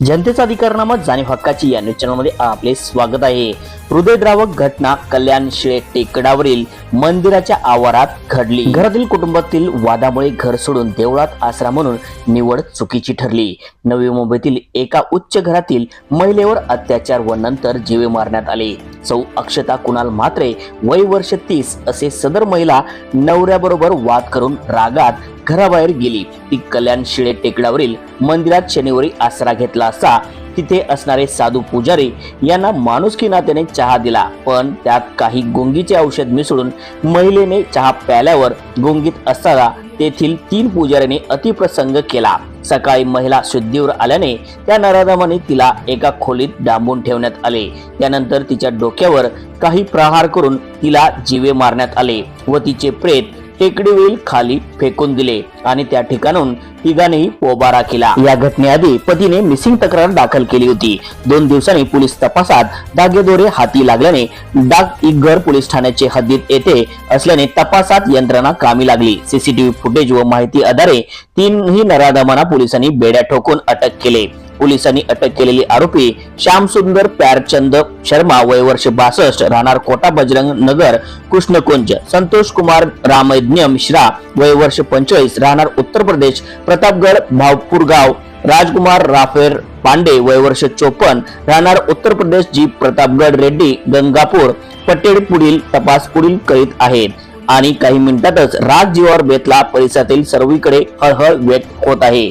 जनतेचा अधिकारनामा जाणीव हक्काची या न्यूज चॅनलमध्ये आपले स्वागत आहे. हृदयद्रावक घटना कल्याण शिळे टेकडावरील मंदिराच्या आवारात घडली. घरातील कुटुंबातील वादामुळे घर सोडून देवळात आसरा म्हणून निवड चुकीची ठरली. नवी मुंबईतील एका उच्च घरातील महिलेवर अत्याचार व नंतर जीवे मारण्यात आले. सौ अक्षता कुणाल म्हात्रे वय वर्ष तीस असे सदर महिला नवऱ्याबरोबर वाद करून रागात घराबाहेर गेली. ती कल्याण शिळे टेकडावरील मंदिरात शनिवारी आसरा घेतला असता तिथे असणारे साधू पुजारी यांना माणुसकी नात्याने चहा दिला. पण त्यात काही गुंगीचे औषध मिसळून महिलेने चहा प्याल्यावर गुंगीत असताना तेथील तीन पुजाऱ्यांनी अतिप्रसंग केला. सकाळी महिला शुद्धीवर आल्याने त्या नराधमाने तिला एका खोलीत डांबून ठेवण्यात आले. त्यानंतर तिच्या डोक्यावर काही प्रहार करून तिला जीवे मारण्यात आले व तिचे प्रेत टेकडीवरील खाली फेकून दिले आणि त्या ठिकाणून तिघांनी पोबारा केला. या घटनेआधी पतीने मिसिंग तक्रार दाखल केली होती. दोन दिवसांनी पोलीस तपासात दागेदोरे हाती लागल्याने डाग इगर पोलीस ठाण्याचे हद्दीत येथे असल्याने तपासात यंत्रणा कामी लागली. सीसीटीव्ही फुटेज व माहिती आधारे तीनही नराधमांना पोलिसांनी बेड्या ठोकून अटक केले. पोलिसांनी अटक केलेली आरोपी श्यामसुंदर प्यारचंद शर्मा वय वर्ष बासष्ट राहणार कोटा बजरंग नगर कृष्णकुंज. संतोष कुमार रामयज्ञ मिश्रा वय वर्ष पंचवीस राहणार उत्तर प्रदेश प्रतापगड भावपूरगाव राजकुमार राफेर पांडे वय वर्ष चोपन्न राहणार उत्तर प्रदेश जी प्रतापगड रेड्डी गंगापूर. पटेल पुढील तपास पुढील करीत आहेत. आणि काही मिनिटातच राज जीवावर बेतला परिसरातील सर्वीकडे हळहळ व्यक्त होत आहे.